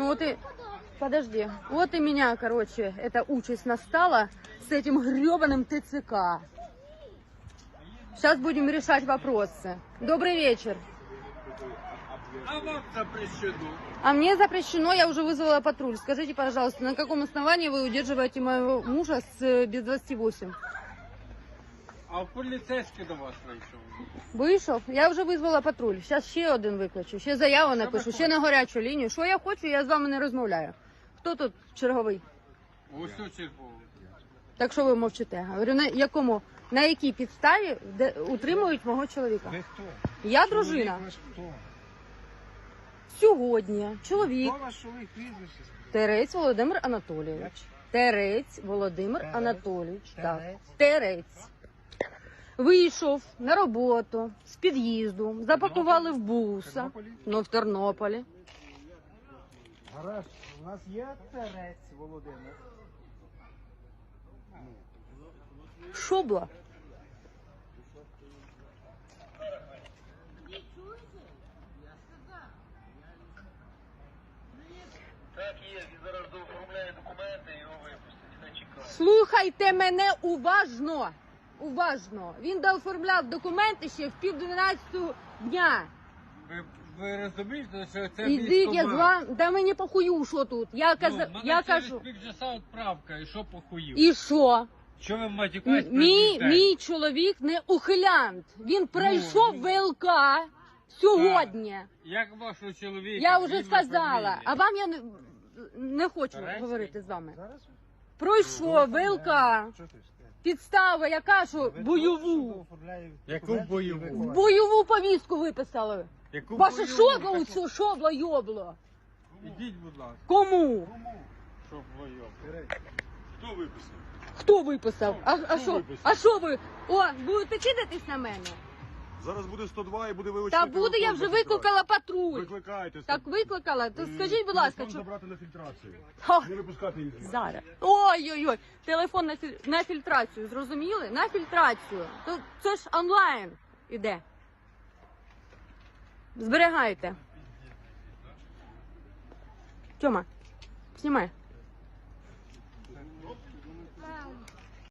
Ну вот и... Подожди. Вот и меня, короче, эта участь настала с этим гребаным ТЦК. Сейчас будем решать вопросы. Добрый вечер. А вам запрещено. А мне запрещено, я уже вызвала патруль. Скажите, пожалуйста, на каком основании вы удерживаете моего мужа с э, без 28? А поліцейський до вас вийшов. Вийшов? Я вже визвала патруль. Зараз ще один викличу, ще заяву напишу, ще на гарячу лінію. Що я хочу, я з вами не розмовляю. Хто тут черговий? Ось у чергову. Так що ви мовчите? Говорю, на якому, на якій підставі де утримують мого чоловіка? Ви хто? Я дружина. Чоловік ваш хто? Сьогодні чоловік Хто ваш чоловік прізвище? Терець Володимир Анатолійович. Терець Володимир Терець? Анатолійович. Так. Терець? Вийшов на роботу з під'їзду, запакували в буса. Тернополі? Ну, в Тернополі. Гаразд, у нас є терець Володимир. Шобла. Так є, він зараз дооформляє документи і його чекає. Слухайте мене уважно. Уважно. Він дооформляв документи ще в пів дванадцятого дня. Ви, ви розумієте, що це Ідіть, я з вами. Да мені похую, що тут. Я, Ну, каз... мене я через кажу. півчаса відправка, і що похуїв? І що? Що ви матюкаєте? Мій, мій чоловік не ухилянт. Він пройшов ну. ВЛК сьогодні. Як вашого чоловіка? Я вже сказала. фамілія? А вам я не, не хочу Тарасик? говорити з вами. Зараз? Пройшов ВЛК. Підстава, хто, що бойову. Яку бойову? Бойову повістку виписали. Яку Ваше бойову? шобло Так, оцю шобло йобло. Ідіть, будь ласка, Кому? щоб бойов. Хто виписав? Хто виписав? А, а Хто що? виписав? А що ви? О, будете кидатись на мене? Зараз буде 102 і буде Та буде, я вже викликала патруль. Викликайте. Так викликала? То скажіть, будь ласка, Телефон що... забрати на фільтрацію. Ха, Не випускати їх. Зараз. Ой-ой-ой, телефон на, філь... на фільтрацію, зрозуміли? На фільтрацію. То це ж онлайн іде. Зберігайте. Тьома, знімай.